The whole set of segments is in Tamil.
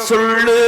சொல்லு.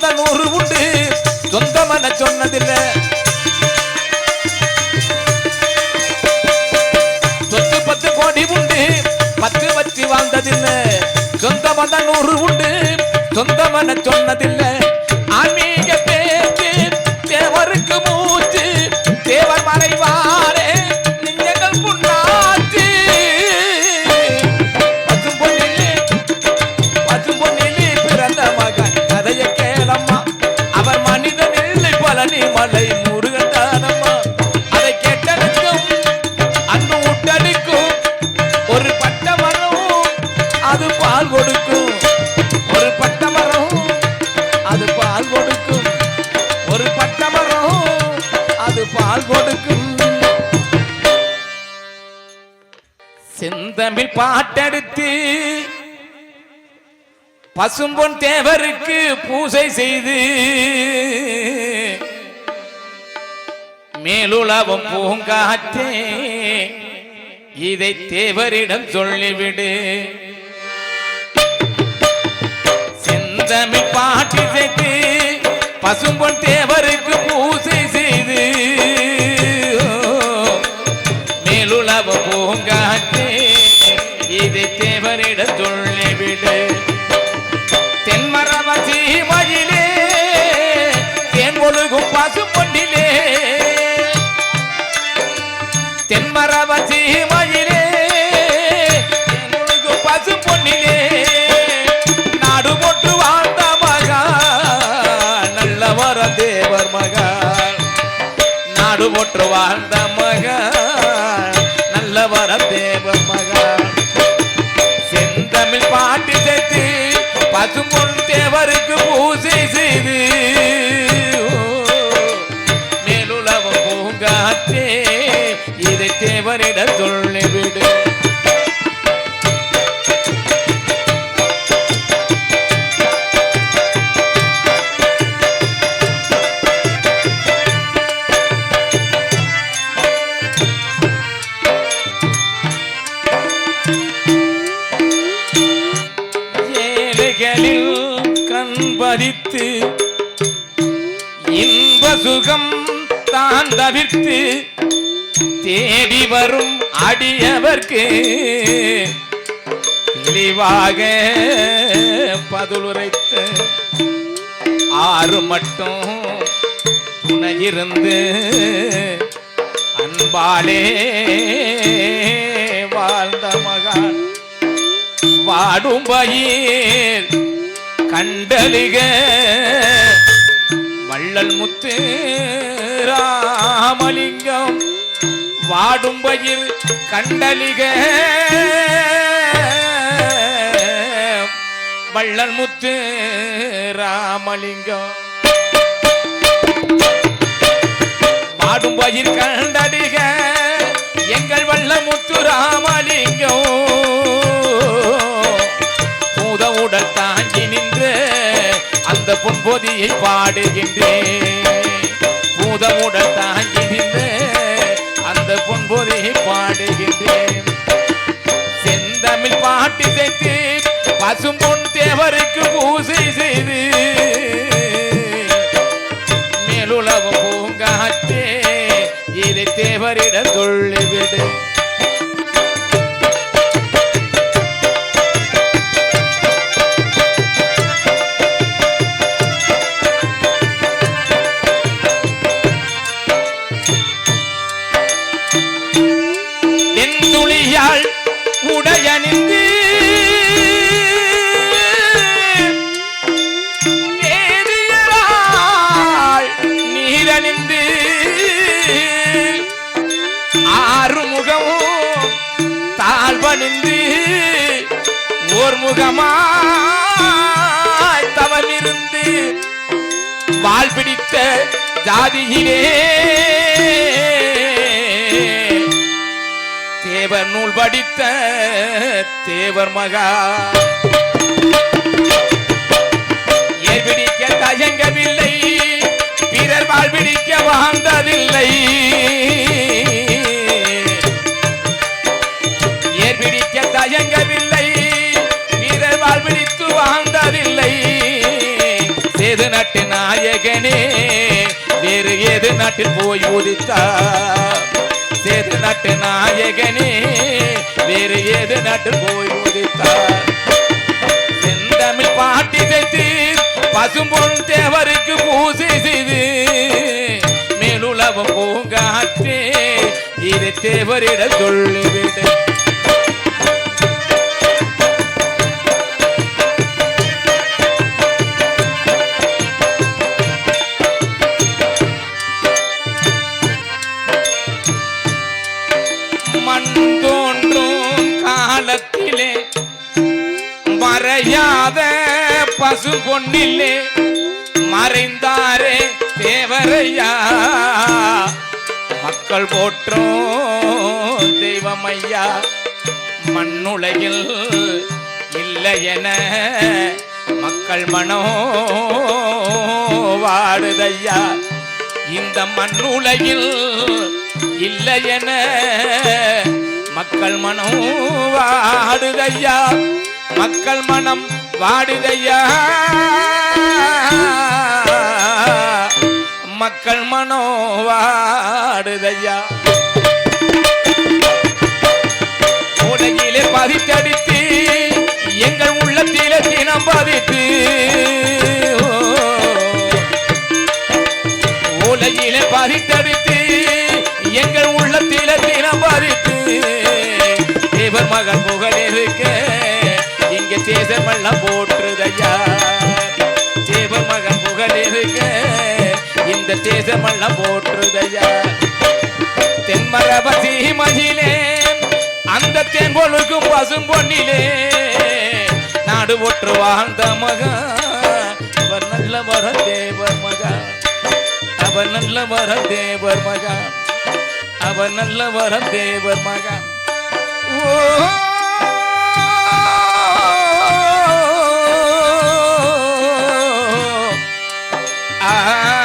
வந்த நூறு உண்டு. சொந்தமன சொன்னதில்லை. சொத்து பத்து கோடி உண்டு. பத்து வச்சு வாழ்ந்ததில்லை சொந்தமன நூறு உண்டு. சொந்தமன சொன்னதில்லை. பசும்பொன் தேவருக்கு பூசை செய்து மேலுளவும் பூங்காற்றே இதை தேவரிடம் சொல்லிவிடு. செந்தமிழ் பாட்டி செய்து பசும்பொன் தேவருக்கு பூசை செய்து நாடு போற்று வாழ்ந்த மக நல்ல வர தேவ மக செந்தமிழ் பாட்டி சேர்த்து பசும்பொன் தேவருக்கு பூசை செய்து மேலுலகம் பூங்காற்றே இதை தேவரிடம் சொல்லிவிடு மதித்து இன்ப சுகம் தான் தவிர்த்து தேடி வரும் அடியவர்க்கு தெளிவாக பதிலுரைத்து ஆறு மட்டும் துணையிருந்து அன்பாலே வாழ்ந்த மகான். வாடும் பயிர் கண்டலிக. வள்ளல் முத்து ராமலிங்கம் வாடும் பயிர் கண்டலிக. வள்ளல் முத்து ராமலிங்கம் வாடும் பயிர் கண்டடிக எங்கள் வல்ல முத்து ராமலிங்கம். அமுத உடல் தாங்கி நின்று அந்த பொன்பொதியை பாடுகின்றேன். பூத உடல் தாங்கி நின்று அந்த பொன்பொதியை பாடுகின்றேன். செந்தமிழ் பாட்டு சேர்த்து பசும்பொன் தேவருக்கு பூசை செய்து மேலுலக பூங்காற்றே இதை தேவரிடம் சொல்லிவிடு. தாழ்வணிந்து ஓர் முகமாய் தவமிருந்து வாழ் பிடித்த ஜாதியிலே தேவர் நூல் படித்த தேவர் மகா. ஏற்பிடிக்க தயங்கவில்லை பிறர் வாழ் பிடிக்க வாழ்ந்ததில்லை. ஏற்பிடிக்க தயங்கவில்லை. வீரர் வாழ்விழித்து வாழ்ந்ததில்லை. சேது நாட்டு நாயகனே வேறு ஏது நாட்டில் போய் உதித்தார் சேது நாட்டு நாயகனே வேறு ஏது நாட்டு போய் உதித்தார் செந்தமிழ் பாட்டி தைத்து பசும்பொன் தேவருக்கு பூசை செய்து மேலுலகம் பூங்காற்றே இது தேவரிட சொல்லிவிடு. காசு பொன்னிலே மறைந்தாரே தேவரையா. மக்கள் போற்றும் தெய்வமையா. மண்ணுலகில் இல்லை என மக்கள் மனோ வாடுதையா. இந்த மண்ணுலகில் இல்லை என மக்கள் மனம் வாடுதையா. மக்கள் மனம் வாடுதையா. மக்கள் மனோ வாடுதையா. உலகிலே பதித்தடித்து எங்கள் உள்ளத்திலே தினம் பதித்து. உலகிலே பதித்தடித்து எங்கள் உள்ளத்திலே தினம் பதித்து. தேவர் மகன் புகழ் இருக்க இங்க தேசமெல்லாம் போற்றுதையா? சேவ மகன் புகழ் இருக்க இந்த தேசமெல்லாம் போற்றுதையா? தென்மரபதி மகிழே அந்த தேன் பொழுக்கும் பசும் பொன்னிலே நாடு ஒற்று வாழ்ந்த மகா அவர் நல்ல வர தேவர் மகா அவர் நல்ல வர தேவர் மகா அவர் நல்ல வர தேவர் மகா ஓ தங்க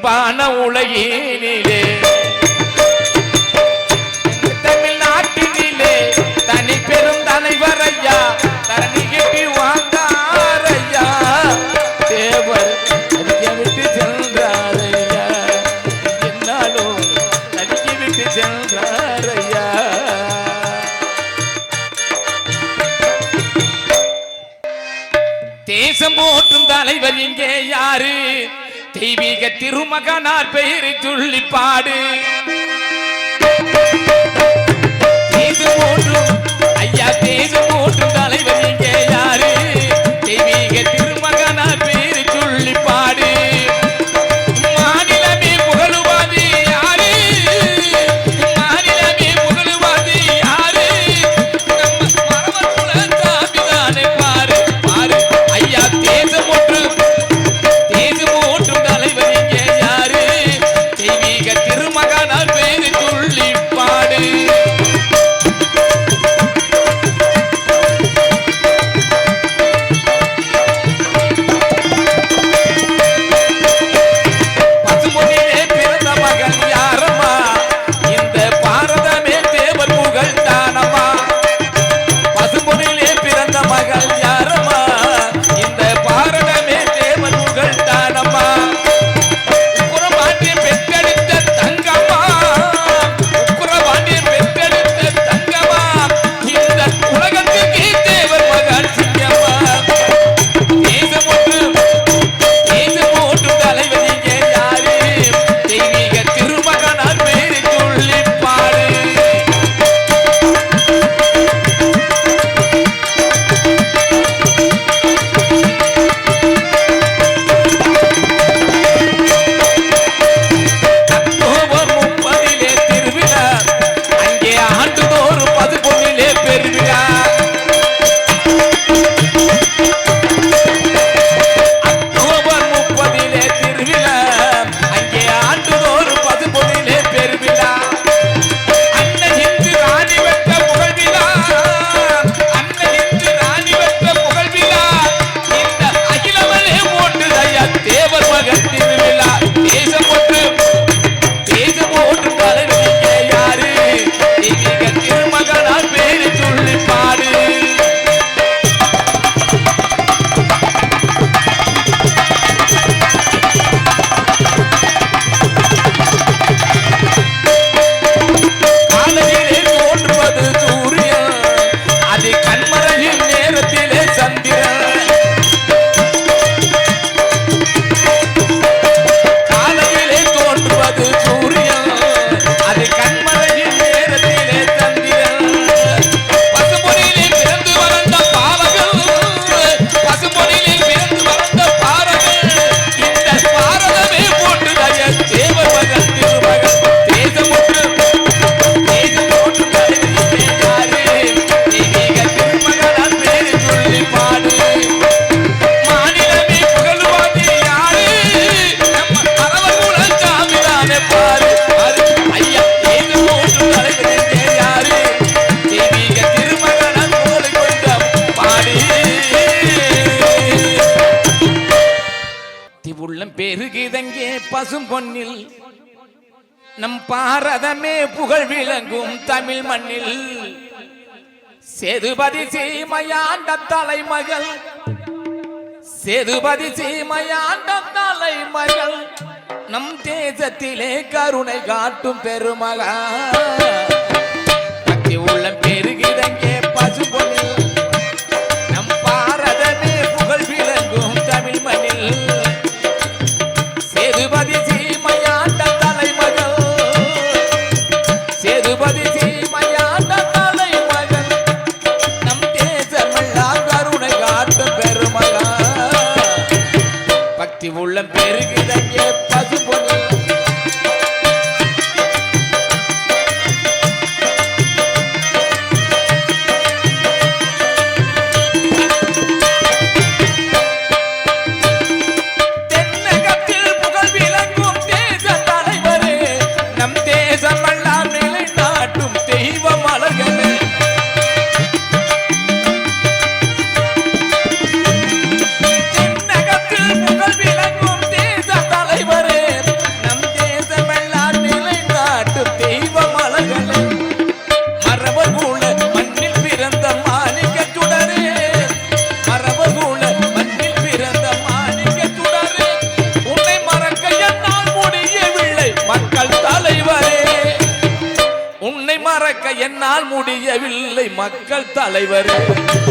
பண்பான உலகினிலே. தமிழ்நாட்டினிலே தனி பெரும் தலைவர் ஐயா தரணி கட்டி வாழ்ந்தார் ஐயா தேவர் தனிக்க விட்டு சென்றார் ஐயா என்னாலும் தனிக்க விட்டு சென்றார் ஐயா தேசம் போற்றும் தலைவர் இங்கே யாரு? தெய்வீக திருமகனார் பெயரை சொல்லி பாடு. இது ஐயா தேசம் நம் பாரதமே புகழ் விளங்கும் தமிழ் மண்ணில். சேதுபதி சீமையாண்ட தலைமகள். சேதுபதி சீமையாண்ட தலைமகள். நம் தேசத்திலே கருணை காட்டும் பெருமகா உள்ளம் பெறுகிற தலைவர்.